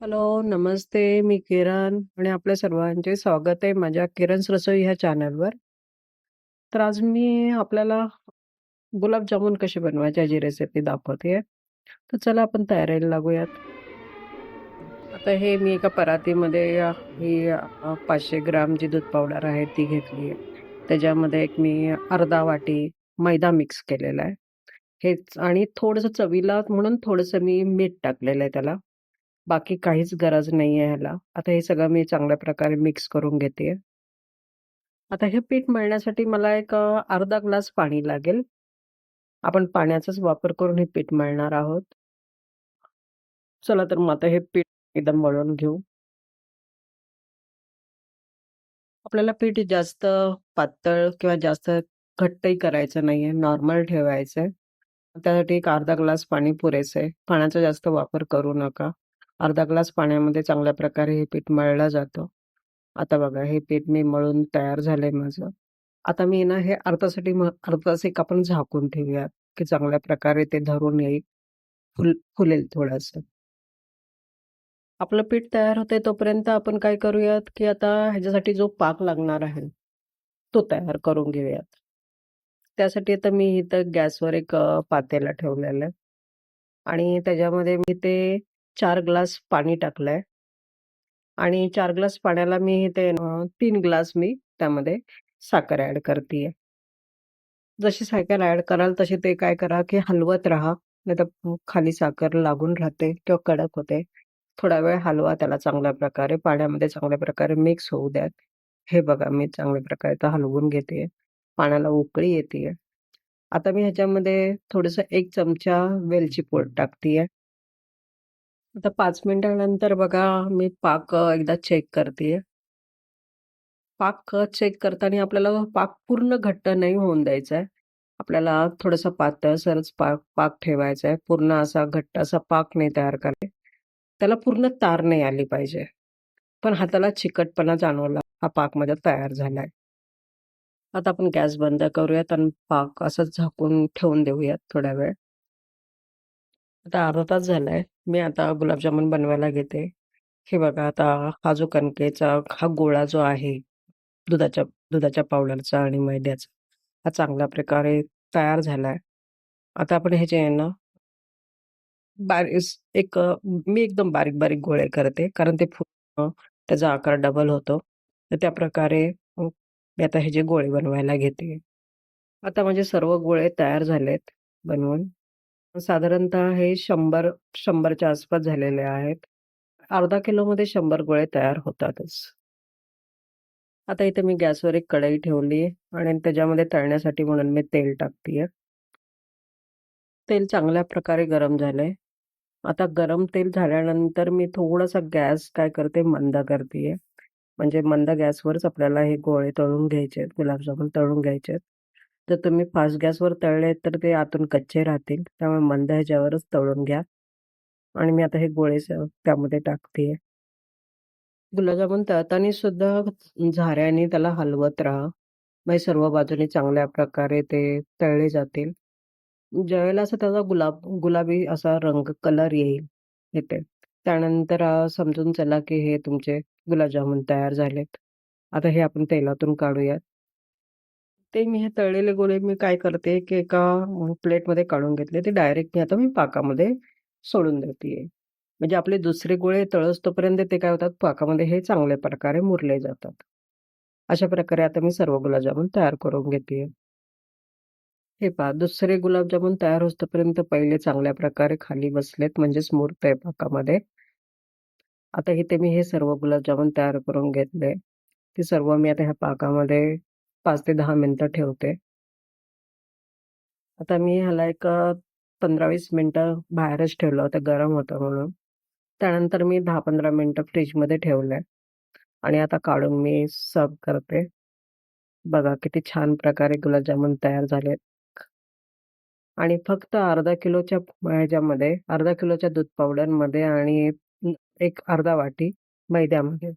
Hello, नमस्ते. मी किरण आणि आपल्या सर्वांचे स्वागत आहे माझ्या किरण रसोई ह्या चॅनलवर. तर आज मी आपल्याला गुलाबजामुन कसे बनवायचे याची रेसिपी दाखवते तर चला आपण तयारीला लागूयात. आता हे मी एका परातीमध्ये ही पाचशे ग्राम जी दूध पावडर आहे ती घेतली आहे. त्याच्यामध्ये एक मी अर्धा वाटी मैदा मिक्स केलेला आहे. हेच आणि थोडंसं चवीला म्हणून थोडंसं मी मीठ टाकलेलं आहे त्याला. बाकी काहीच गरज नाही आहे ह्याला. आता हे सगळं मी चांगल्या प्रकारे मिक्स करून घेते आता हे पीठ मळण्यासाठी मला एक अर्धा ग्लास पाणी लागेल. आपण पाण्याचाच वापर करून हे पीठ मळणार आहोत. चला तर मग आता हे पीठ एकदम वळून घेऊ. आपल्याला पीठ जास्त पातळ किंवा जास्त घट्टही करायचं नाहीये. नॉर्मल ठेवायचं आहे त्यासाठी एक अर्धा ग्लास पाणी पुरेसं आहे. पाण्याचा जास्त वापर करू नका. अर्धा ग्लास पाण्यामध्ये चांगल्या प्रकारे हे पीठ मळलं जातं. आता बघा हे पीठ मी मळून तयार झालंय माझं. आता मी ना हे अर्धासाठी मग तास एक आपण झाकून ठेवूयात, की चांगल्या प्रकारे ते धरून येईल. फुल फुलेल थोडंसं. आपलं पीठ तयार होते तोपर्यंत आपण काय करूयात, की आता ह्याच्यासाठी जो पाक लागणार आहे, तो तयार करून घेऊयात. त्यासाठी आता मी इथं गॅसवर एक पातेला ठेवलेलं आहे. आणि त्याच्यामध्ये मी ते चार ग्लास पाणी टाकलंय. आणि चार ग्लास पाण्याला मी ते तीन ग्लास मी त्यामध्ये साखर ॲड करतीये. जशी साखर ॲड कराल तसे ते काय करा, की हलवत राहा. नाहीतर खाली साखर लागून राहते किंवा कडक होते. थोडा वेळ हलवा त्याला चांगल्या प्रकारे. पाण्यामध्ये चांगल्या प्रकारे मिक्स होऊ द्या. हे बघा मी चांगल्या प्रकारे तर हलवून घेतेय. पाण्याला उकळी येतेय. आता मी ह्याच्यामध्ये थोडंसं एक चमचा वेलची पूड आहे आता पाच मिनिटानंतर बघा मी पाक एकदा चेक करते पाक चेक करताना आपल्याला पाक पूर्ण घट्ट नाही होऊन द्यायचा आहे. आपल्याला थोडंसं पातळसरच पाक पाक ठेवायचा आहे. पूर्ण असा घट्ट असा पाक नाही तयार करायचा. त्याला पूर्ण तार नाही आली पाहिजे. पण हाताला चिकटपणा जाणवला हा पाक माझा तयार झालाय. आता आपण गॅस बंद करूयात आणि पाक असं झाकून ठेवून देऊयात थोड्या वेळ. आता अर्धा तास झालाय. मी आता गुलाबजामुन बनवायला घेते. हे बघा आता हा जो कणकेचा हा गोळा जो आहे, दुधाच्या दुधाच्या पावडरचा आणि मैद्याचा, हा चांगल्या प्रकारे तयार झालाय. आता आपण ह्याचे आहे ना बारीस एक अ, मी एकदम बारीक-बारीक गोळे करते. कारण ते फुगतं, त्याचा आकार डबल होतो. तर त्याप्रकारे अ, मी आता ह्याचे गोळे बनवायला घेते. आता माझे सर्व गोळे तयार झालेत बनवून. साधारणतः हे 100 100च्या आसपास झालेले आहेत. अर्धा किलोमध्ये 100 गोळे तयार होतातच. आता इथे मी गॅसवर एक कढई ठेवली आणि त्याच्यामध्ये तळण्यासाठी म्हणून मी तेल टाकतीये. तेल चांगल्या प्रकारे गरम झालंय. आता गरम तेल झाल्यानंतर मी थोडासा गॅस काय करते मंद करतीये. म्हणजे मंद गॅसवरच आपल्याला हे गोळे तळून घ्यायचे आहेत, गुलाबजामुन तळून घ्यायचे आहेत. जर तुम्ही फास्ट गॅसवर तळले तर ते आतून कच्चे राहतील. त्यामुळे मंद ह्याच्यावरच तळून घ्या. आणि मी आता हे गोळे त्यामध्ये टाकते गुलाबजामुन तळताना सुद्धा झाऱ्याने त्याला हलवत राहा. म्हणजे सर्व बाजूने चांगल्या प्रकारे ते तळले जातील. ज्यावेळेला असं त्याचा गुलाब गुलाबी असा रंग कलर येईल येते त्यानंतर समजून चला की हे तुमचे गुलाबजामुन तयार झालेत. आता हे आपण तेलातून काढूयात. ते मी हे तळलेले गोळे मी काय करते, की एका प्लेटमध्ये काढून घेतले. ते डायरेक्ट मी आता मी पाकामध्ये सोडून देते म्हणजे आपले दुसरे गोळे तळसतोपर्यंत ते काय होतात पाकामध्ये हे चांगल्या प्रकारे मुरले जातात. अशा प्रकारे आता मी सर्व गुलाबजामुन तयार करून घेते हे पहा दुसरे गुलाबजामुन तयार होतपर्यंत पहिले चांगल्या प्रकारे खाली बसलेत म्हणजेच मुरतंय पाकामध्ये. आता इथे मी हे सर्व गुलाबजामुन तयार करून घेतले. ते सर्व मी आता ह्या पाकामध्ये 5 ते 10 मिनिटं ठेवते. आता मी ह्याला एक अ, 15-20 मिनिटं बाहेरच ठेवलं होतं गरम होतं म्हणून. त्यानंतर मी 10-15 मिनिटं फ्रिजमध्ये ठेवलंय. आणि आता काढून मी सर्व्ह करते. बघा किती छान प्रकारे गुलाबजामुन तयार झालेत. आणि फक्त अर्धा किलोच्या ह्याच्यामध्ये अर्धा किलोच्या दूध पावडरमध्ये आणि एक अर्धा वाटी मैद्यामध्ये